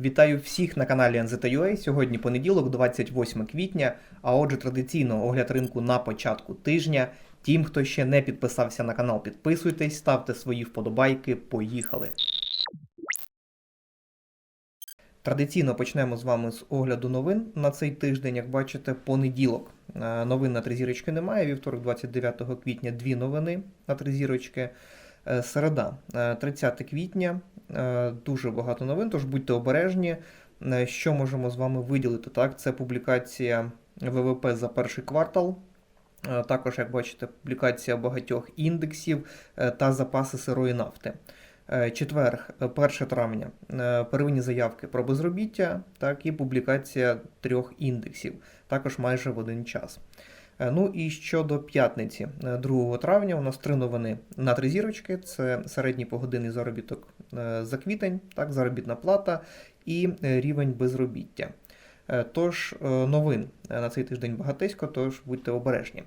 Вітаю всіх на каналі NZUA. Сьогодні понеділок, 28 квітня. А отже, традиційно огляд ринку на початку тижня. Тим, хто ще не підписався на канал, підписуйтесь, ставте свої вподобайки. Поїхали. Традиційно почнемо з вами з огляду новин на цей тиждень. Як бачите, понеділок. Е, Новин на три зірочки немає. Вівторок, 29 квітня, дві новини на три зірочки. Е, Середа, е, 30 квітня. Е, Дуже багато новин, тож будьте обережні. Е, Що можемо з вами виділити? Так, це публікація ВВП за перший квартал. Е, Також, як бачите, публікація багатьох індексів е, та запаси сирої нафти. Е, Четверг, е, 1 травня, е, первинні заявки про безробіття, так і публікація трьох індексів, також майже в один час. Е, Ну і щодо п'ятниці, е, 2 травня, у нас три новини на три зірочки: це середній погодинний заробіток е, за квітень, так, заробітна плата і е, рівень безробіття. Е, Тож е, новин е, на цей тиждень багатисько, тож будьте обережні.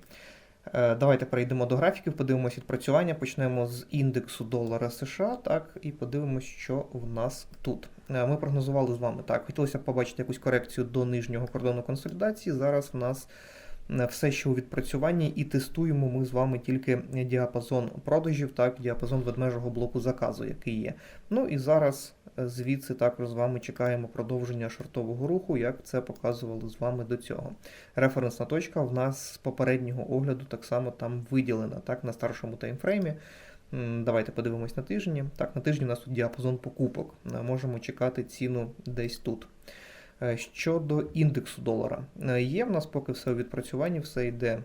Е, Давайте перейдемо до графіків, подивимося відпрацювання. Почнемо з індексу долара США, так, і подивимося, що в нас тут. Е, Ми прогнозували з вами так. Хотілося побачити якусь корекцію до нижнього кордону консолідації. Зараз в нас е, все ще у відпрацюванні, і тестуємо ми з вами тільки діапазон продажів, так, діапазон ведмежого блоку заказу, який є. Ну і зараз е, звідси також з вами чекаємо продовження шортового руху, як це показували з вами до цього. Референсна точка в нас з попереднього огляду так само там виділена, так, на старшому таймфреймі. Давайте подивимось на тижні. Так, на тижні у нас тут діапазон покупок. Е, Можемо чекати ціну десь тут. Е, Щодо індексу долара, Е, є в нас поки все у відпрацюванні, все йде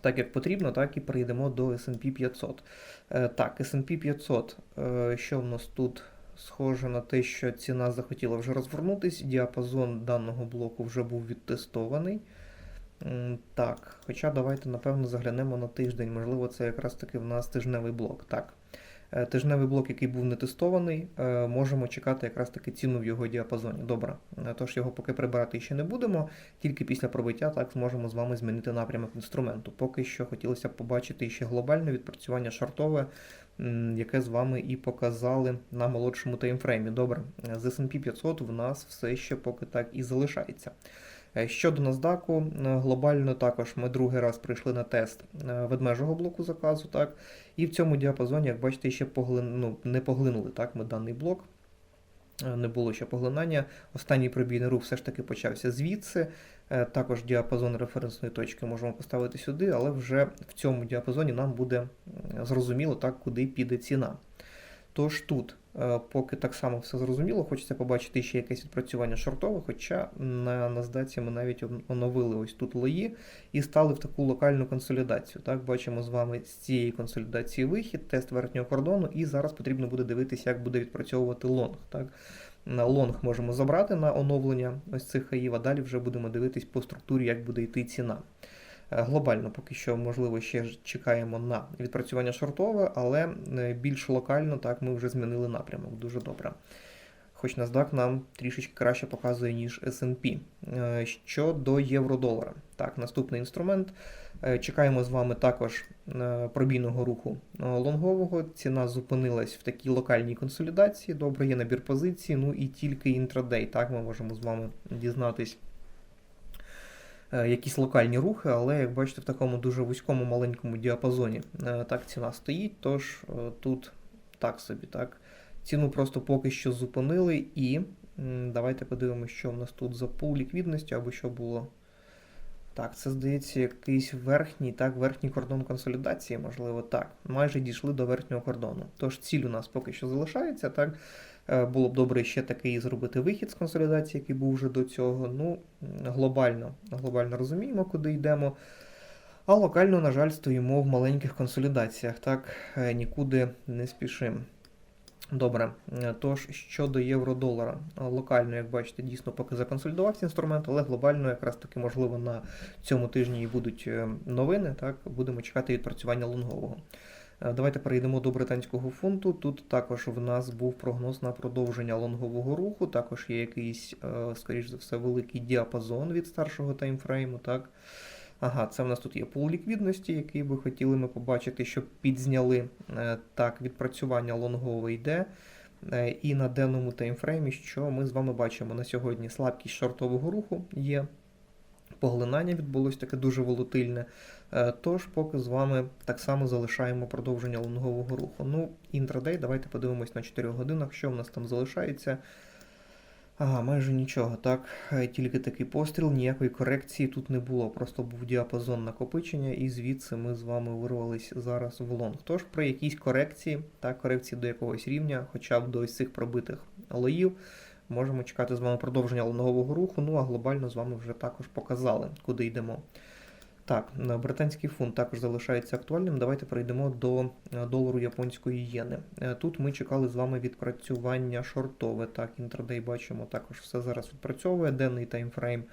так, як потрібно, так і перейдемо до SP 500. Е, Так, SP 500, е, що в нас тут? Схоже на те, що ціна захотіла вже розвернутись, діапазон даного блоку вже був відтестований. Так, хоча давайте, напевно, заглянемо на тиждень. Можливо, це якраз таки в нас тижневий блок. Так. Е, Тижневий блок, який був не тестований, е, можемо чекати якраз таки ціну в його діапазоні. Добре, Е, тож його поки прибирати ще не будемо, тільки після пробиття так зможемо з вами змінити напрямок інструменту. Поки що хотілося б побачити ще глобальне відпрацювання шартове, яке з вами і показали на молодшому таймфреймі. Добре, з S&P 500 в нас все ще поки так і залишається. Е, Щодо NASDAQ, е, глобально також ми другий раз прийшли на тест е, ведмежого блоку заказу, так, і в цьому діапазоні, як бачите, ще поглин... ну, не поглинули так, ми даний блок. Не було ще поглинання. Останній пробійний рух все ж таки почався звідси. Також діапазон референсної точки можемо поставити сюди, але вже в цьому діапазоні нам буде зрозуміло, так, куди піде ціна. Тож тут, поки так само все зрозуміло, хочеться побачити ще якесь відпрацювання шортове, хоча на NASDAQ ми навіть оновили ось тут лої і стали в таку локальну консолідацію. Так, бачимо з вами з цієї консолідації вихід, тест верхнього кордону, і зараз потрібно буде дивитися, як буде відпрацьовувати лонг. Так. На лонг можемо забрати на оновлення ось цих хаїв, а далі вже будемо дивитись по структурі, як буде йти ціна. Е, Глобально поки що, можливо, ще чекаємо на відпрацювання шортове, але е, більш локально так ми вже змінили напрямок. Дуже добре. Хоч NASDAQ нам трішечки краще показує, ніж S&P. Е, Щодо євро-долара. Так, наступний інструмент. Чекаємо з вами також пробійного руху лонгового. Ціна зупинилась в такій локальній консолідації. Добре, є набір позицій, ну і тільки інтрадей. Так, ми можемо з вами дізнатись якісь локальні рухи, але як бачите, в такому дуже вузькому маленькому діапазоні е, так ціна стоїть. Тож е, тут так собі, так. Ціну просто поки що зупинили і давайте подивимося, що в нас тут за пул ліквідності або що було. Так, це здається якийсь верхній, так, верхній кордон консолідації, можливо, так. Майже дійшли до верхнього кордону. Тож ціль у нас поки що залишається, так. Е, Було б добре ще такий зробити вихід з консолідації, який був вже до цього. Ну, глобально, глобально розуміємо, куди йдемо. А локально, на жаль, стоїмо в маленьких консолідаціях, так, е, нікуди не спішимо. Добре, Е, тож щодо євро-долара, локально, як бачите, дійсно поки законсолідувався інструмент, але глобально, якраз таки, можливо, на цьому тижні і будуть новини. Так, будемо чекати відпрацювання лонгового. Е, Давайте перейдемо до британського фунту. Тут також в нас був прогноз на продовження лонгового руху. Також є якийсь, е, скоріш за все, великий діапазон від старшого таймфрейму. Так. Ага, це в нас тут є пул ліквідності, який би хотіли ми побачити, щоб підзняли. Е, Так, відпрацювання лонгове йде. І на денному таймфреймі, що ми з вами бачимо на сьогодні, слабкість шортового руху є. Поглинання відбулось таке дуже волатильне. Е, Тож, поки з вами так само залишаємо продовження лонгового руху. Ну, інтрадей, давайте подивимось на 4 годинах, що в нас там залишається. Ага, майже нічого, так. Е, Тільки такий постріл, ніякої корекції тут не було. Просто був діапазон накопичення, і звідси ми з вами вирвались зараз в лонг. Тож при якійсь корекції, так, корекції до якогось рівня, хоча б до ось цих пробитих лоїв, можемо чекати з вами продовження лонгового руху. Ну а глобально з вами вже також показали, куди йдемо. Так, британський фунт також залишається актуальним. Давайте перейдемо до е, долару японської єни. Е, Тут ми чекали з вами відпрацювання шортове. Так, інтрадей бачимо, також все зараз відпрацьовує. Денний таймфрейм.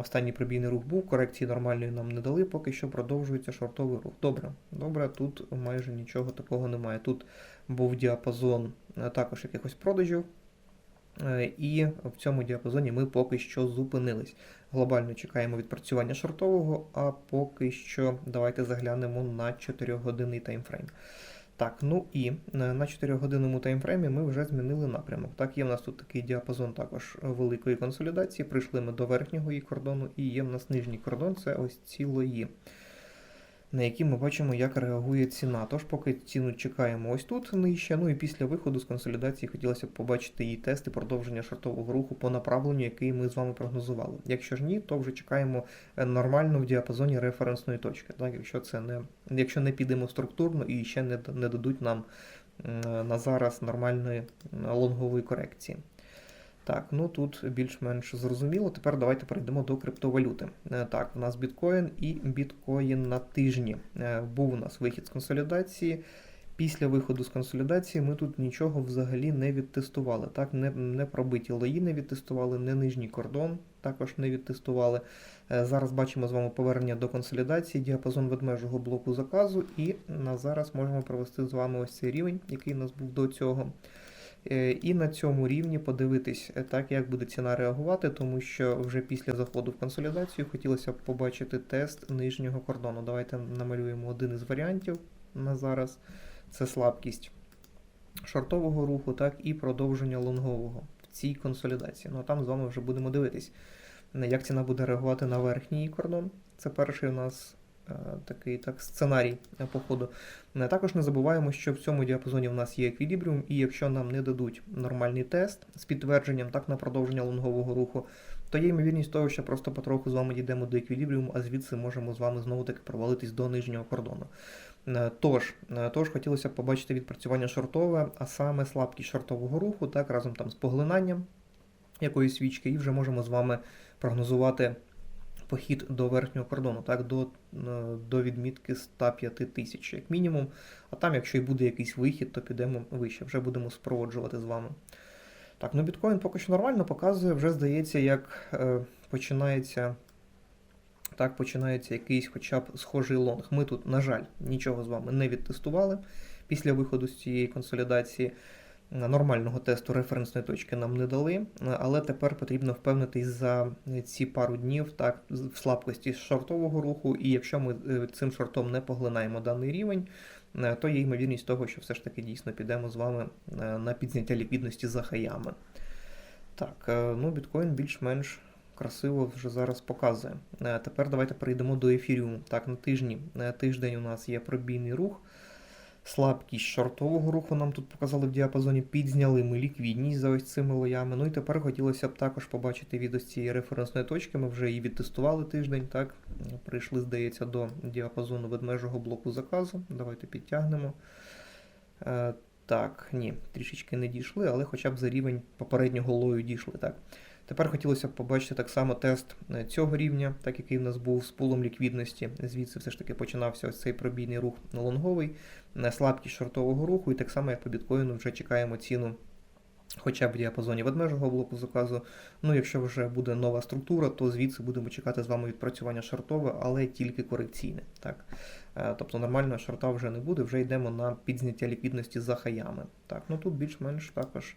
Останній прибійний рух був, корекції нормальної нам не дали, поки що продовжується шортовий рух. Добре, добре, тут майже нічого такого немає. Тут був діапазон е, також якихось продажів. Е, І в цьому діапазоні ми поки що зупинились. Глобально чекаємо відпрацювання шортового, а поки що давайте заглянемо на 4-годинний таймфрейм. Так, ну і е, на 4-годинному таймфреймі ми вже змінили напрямок. Так, є в нас тут такий діапазон також великої консолідації. Прийшли ми до верхнього її кордону, і є в нас нижній кордон, це ось ці лої, на які ми бачимо, як реагує ціна. Тож, поки ціну чекаємо ось тут нижче. Ну і після виходу з консолідації хотілося б побачити її тести продовження шортового руху по направленню, який ми з вами прогнозували. Якщо ж ні, то вже чекаємо е, нормально в діапазоні референсної точки. Так, якщо це не якщо не підемо структурно і ще не, не дадуть нам на зараз нормальної лонгової корекції. Так, ну тут більш-менш зрозуміло. Тепер давайте перейдемо до криптовалюти. Е, Так, у нас біткоін і біткоін на тижні. Е, Був у нас вихід з консолідації. Після виходу з консолідації ми тут нічого взагалі не відтестували. Так, не, не пробиті лої не відтестували, не нижній кордон також не відтестували. Е, Зараз бачимо з вами повернення до консолідації, діапазон ведмежого блоку заказу, і на зараз можемо провести з вами ось цей рівень, який у нас був до цього. Е, І на цьому рівні подивитись, е, так як буде ціна реагувати, тому що вже після заходу в консолідацію хотілося б побачити тест нижнього кордону. Давайте намалюємо один із варіантів на зараз. Це слабкість шортового руху, так і продовження лонгового в цій консолідації. Ну а там з вами вже будемо дивитись, як ціна буде реагувати на верхній кордон. Це перший у нас такий так, сценарій е, походу. Е, Також не забуваємо, що в цьому діапазоні в нас є еквілібріум, і якщо нам не дадуть нормальний тест з підтвердженням так на продовження лонгового руху, то є ймовірність того, що просто потроху з вами дійдемо до еквілібріуму, а звідси можемо з вами знову таки провалитись до нижнього кордону. Е, Тож, е, тож хотілося б побачити відпрацювання шортове, а саме слабкість шортового руху, так разом там з поглинанням якоїсь свічки, і вже можемо з вами прогнозувати похід до верхнього кордону, так, до, е, до відмітки 105 тисяч, як мінімум. А там, якщо і буде якийсь вихід, то підемо вище, вже будемо спроводжувати з вами. Так, ну біткоін поки що нормально показує, вже здається, як е, починається. Так, починається якийсь хоча б схожий лонг. Ми тут, на жаль, нічого з вами не відтестували після виходу з цієї консолідації. Нормального тесту референсної точки нам не дали, але тепер потрібно впевнитись за ці пару днів так, в слабкості шортового руху, і якщо ми е, цим шортом не поглинаємо даний рівень, е, то є ймовірність того, що все ж таки дійсно підемо з вами е, на підзняття ліквідності за хаями. Так, ну біткоін більш-менш красиво вже зараз показує. Тепер давайте перейдемо до ефіріуму. Так, на тижні, тиждень у нас є пробійний рух. Слабкість шортового руху нам тут показали в діапазоні, підзняли ми ліквідність за ось цими лоями. Ну і тепер хотілося б також побачити від ось цієї референсної точки. Ми вже її відтестували тиждень, так? Прийшли, здається, до діапазону ведмежого блоку заказу. Давайте підтягнемо. Е, так, ні, трішечки не дійшли, але хоча б за рівень попереднього лою дійшли. так. Тепер хотілося б побачити так само тест е, цього рівня, так який в нас був з пулом ліквідності. Звідси все ж таки починався ось цей пробійний рух лонговий, слабкість шортового руху, і так само, як по біткоїну, вже чекаємо ціну хоча б в діапазоні ведмежого блоку заказу. Ну, якщо вже буде нова структура, то звідси будемо чекати з вами відпрацювання шортове, але тільки корекційне. Так? Е, Тобто нормального шорта вже не буде, вже йдемо на підзняття ліквідності за хаями. Так, ну тут більш-менш також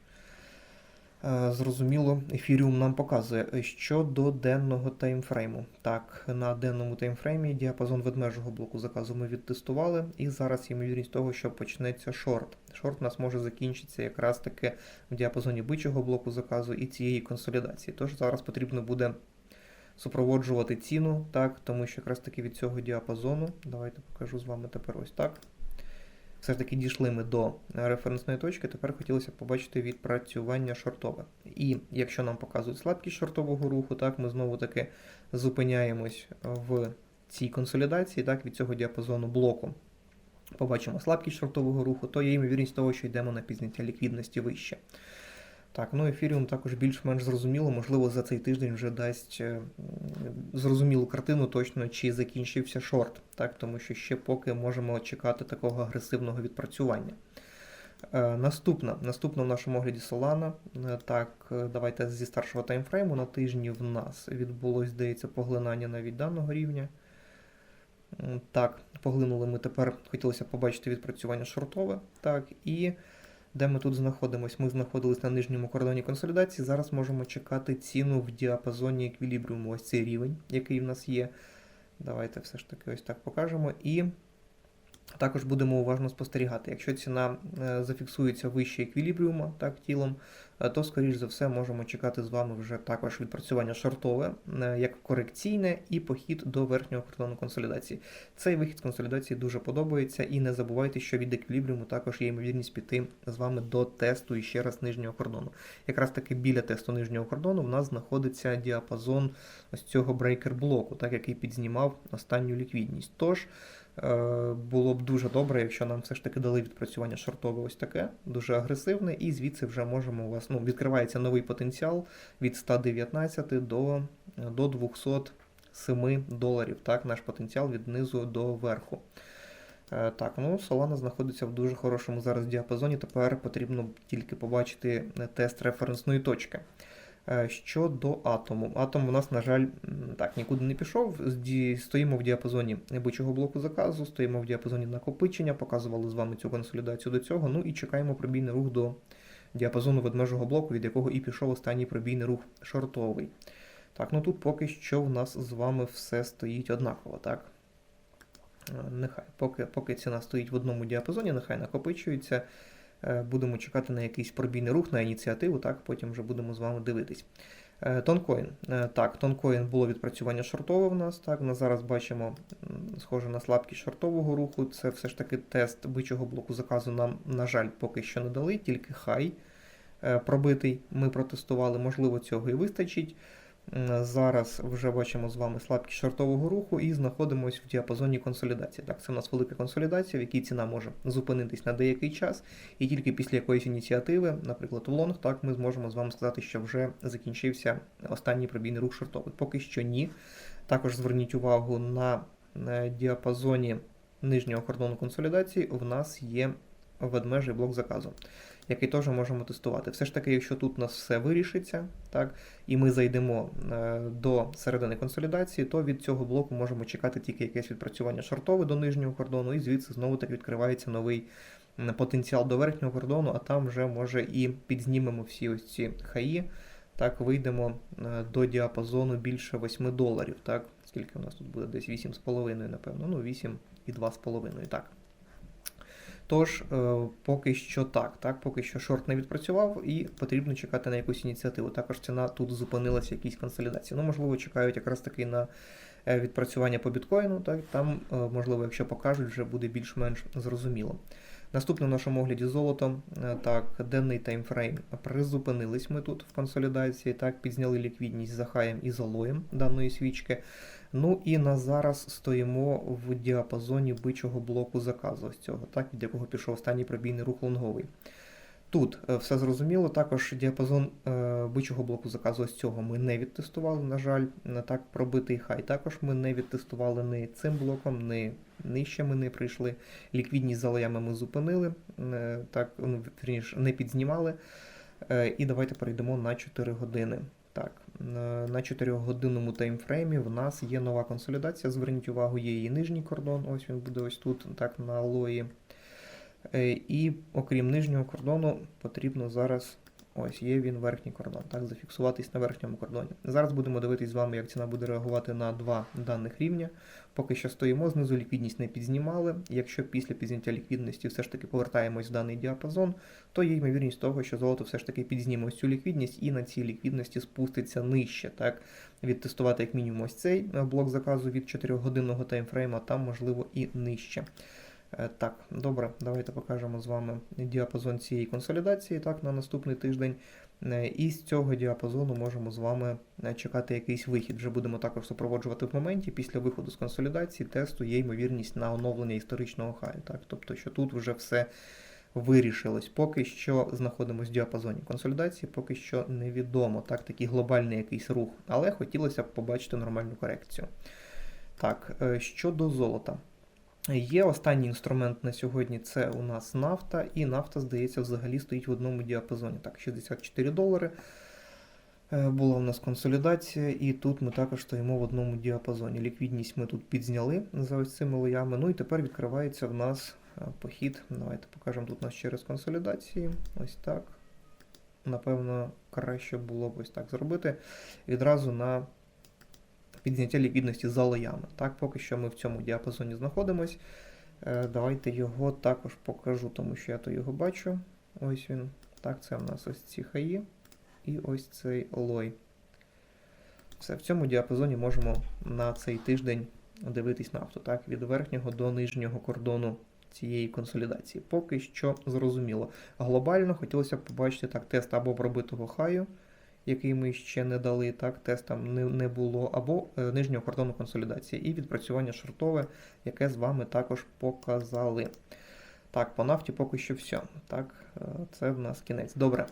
Зрозуміло, ефіріум нам показує. Е, Щодо денного таймфрейму. Так, на денному таймфреймі діапазон ведмежого блоку заказу ми відтестували, і зараз ймовірність того, що почнеться шорт. Шорт у нас може закінчитися якраз таки в діапазоні бичого блоку заказу і цієї консолідації. Тож зараз потрібно буде супроводжувати ціну, так, тому що якраз таки від цього діапазону, давайте покажу з вами тепер ось так. Все ж таки дійшли ми до референсної точки, тепер хотілося побачити відпрацювання шортове. І якщо нам показують слабкість шортового руху, так, ми знову таки зупиняємось в цій консолідації, так, від цього діапазону блоку. Побачимо слабкість шортового руху, то є ймовірність того, що йдемо на пізняття ліквідності вище. Так, ну ефіріум також більш-менш зрозуміло, можливо, за цей тиждень вже дасть е, зрозумілу картину точно, чи закінчився шорт, так, тому що ще поки можемо чекати такого агресивного відпрацювання. Е, Наступна, наступна в нашому огляді Solana. Е, Так, давайте зі старшого таймфрейму на тижні в нас відбулось, здається, поглинання навіть даного рівня. Так, поглинули ми тепер, хотілося побачити відпрацювання шортове. Так, і де ми тут знаходимось? Ми знаходились на нижньому кордоні консолідації. Зараз можемо чекати ціну в діапазоні еквілібріуму. Ось цей рівень, який в нас є. Давайте все ж таки ось так покажемо. І також будемо уважно спостерігати. Якщо ціна е, зафіксується вище еквілібріума, так, тілом, е, то, скоріш за все, можемо чекати з вами вже також відпрацювання шортове, е, як корекційне, і похід до верхнього кордону консолідації. Цей вихід з консолідації дуже подобається, і не забувайте, що від еквілібріуму також є ймовірність піти з вами до тесту і ще раз нижнього кордону. Якраз таки біля тесту нижнього кордону в нас знаходиться діапазон ось цього брейкер-блоку, так, який підзнімав останню ліквідність. Тож було б дуже добре, якщо нам все ж таки дали відпрацювання шортове ось таке, дуже агресивне, і звідси вже можемо у вас ну, відкривається новий потенціал від 119 до, до 207 доларів. Так, наш потенціал від низу до верху. Е, Так, ну Solana знаходиться в дуже хорошому зараз діапазоні. Тепер потрібно тільки побачити е, тест референсної точки. Е, Щодо атому. Атом у нас, на жаль, так, нікуди не пішов. Стоїмо в діапазоні бичого блоку заказу, стоїмо в діапазоні накопичення, показували з вами цю консолідацію до цього. Ну і чекаємо пробійний рух до діапазону ведмежого блоку, від якого і пішов останній пробійний рух шортовий. Так, ну тут поки що в нас з вами все стоїть однаково, так? Е, Нехай, поки, поки ціна стоїть в одному діапазоні, нехай накопичується. Е, Будемо чекати на якийсь пробійний рух, на ініціативу, так, потім вже будемо з вами дивитись. Е, Тонкоін. Е, Так, тонкоін було відпрацювання шортове в нас. Так, ми зараз бачимо, схоже на слабкість шортового руху. Це все ж таки тест бичого блоку заказу нам, на жаль, поки що не дали, тільки хай пробитий. Ми протестували, можливо, цього і вистачить. Зараз вже бачимо з вами слабкість шортового руху і знаходимося в діапазоні консолідації. Так, це у нас велика консолідація, в якій ціна може зупинитись на деякий час, і тільки після якоїсь ініціативи, наприклад, в лонг, так ми зможемо з вами сказати, що вже закінчився останній пробійний рух шортовий. Поки що ні. Також зверніть увагу на е, діапазоні нижнього кордону консолідації. В нас є ведмежий блок заказу, який теж можемо тестувати. Все ж таки, якщо тут у нас все вирішиться, так, і ми зайдемо е, до середини консолідації, то від цього блоку можемо чекати тільки якесь відпрацювання шортове до нижнього кордону, і звідси знову так відкривається новий потенціал до верхнього кордону, а там вже може і підзнімемо всі ось ці хаї. Так, вийдемо е, до діапазону більше 8 доларів. Так, скільки у нас тут буде? Десь 8,5, напевно. Ну, 8 і 2,5. Так. Тож, е, поки що так, так, поки що шорт не відпрацював і потрібно чекати на якусь ініціативу. Також ціна тут зупинилася якісь консолідації. Ну, можливо, чекають якраз таки на е, відпрацювання по біткоїну. Так, там, е, можливо, якщо покажуть, вже буде більш-менш зрозуміло. Наступне в нашому огляді золото. Е, Так, денний таймфрейм. Призупинились ми тут в консолідації. Так, підзняли ліквідність за хаєм і залоєм даної свічки. Ну і на зараз стоїмо в діапазоні бичого блоку заказу ось цього, так, від якого пішов останній пробійний рух лонговий. Тут е, все зрозуміло, також діапазон е, бичого блоку заказу ось цього ми не відтестували, на жаль, не так пробитий хай. Також ми не відтестували ні цим блоком, ні нижче ми не прийшли. Ліквідність за лоями ми зупинили, е, так, ну, не підзнімали. І давайте перейдемо на 4 години. Так, на- на 4-годинному таймфреймі в нас є нова консолідація. Зверніть увагу, є її нижній кордон. Ось він буде ось тут, так, на алої. Е, І окрім нижнього кордону, потрібно зараз Ось є він верхній кордон, так, зафіксуватись на верхньому кордоні. Зараз будемо дивитись з вами, як ціна буде реагувати на два даних рівня. Поки що стоїмо, знизу ліквідність не підзнімали. Якщо після підзняття ліквідності все ж таки повертаємось в даний діапазон, то є ймовірність того, що золото все ж таки підзніме ось цю ліквідність і на цій ліквідності спуститься нижче. Так? Відтестувати як мінімум ось цей блок заказу від 4-годинного таймфрейма, там можливо і нижче. Е, Так, добре, давайте покажемо з вами діапазон цієї консолідації так, на наступний тиждень. Е, І з цього діапазону можемо з вами е, чекати якийсь вихід. Вже будемо також супроводжувати в моменті. Після виходу з консолідації тесту є ймовірність на оновлення історичного хаю. Так? Тобто, що тут вже все вирішилось. Поки що знаходимося в діапазоні консолідації, поки що невідомо. Так, такий глобальний якийсь рух. Але хотілося б побачити нормальну корекцію. Так, щодо золота. Є останній інструмент на сьогодні це у нас нафта, і нафта, здається, взагалі стоїть в одному діапазоні. Так, 64 долари. Е, Була у нас консолідація, і тут ми також стоїмо в одному діапазоні. Ліквідність ми тут підзняли за ось цими лоями. Ну і тепер відкривається в нас е, похід. Давайте покажемо тут нас через консолідації. Ось так. Напевно, краще було б ось так зробити. Відразу на підняття ліквідності за лоями. Так, поки що ми в цьому діапазоні знаходимось. Е, Давайте його також покажу, тому що я то його бачу. Ось він. Так, це в нас ось ці хаї. І ось цей лой. Все, в цьому діапазоні можемо на цей тиждень дивитись нафту. Так, від верхнього до нижнього кордону цієї консолідації. Поки що зрозуміло. Глобально хотілося б побачити так, тест або пробитого хаю, який ми ще не дали, так, тестам не, не було, або е, нижнього кордону консолідації, і відпрацювання шортове, яке з вами також показали. Так, по нафті поки що все. Так, е, це в нас кінець. Добре.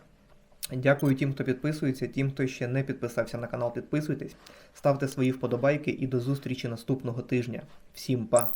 Дякую тим, хто підписується, тим, хто ще не підписався на канал, підписуйтесь, ставте свої вподобайки і до зустрічі наступного тижня. Всім па!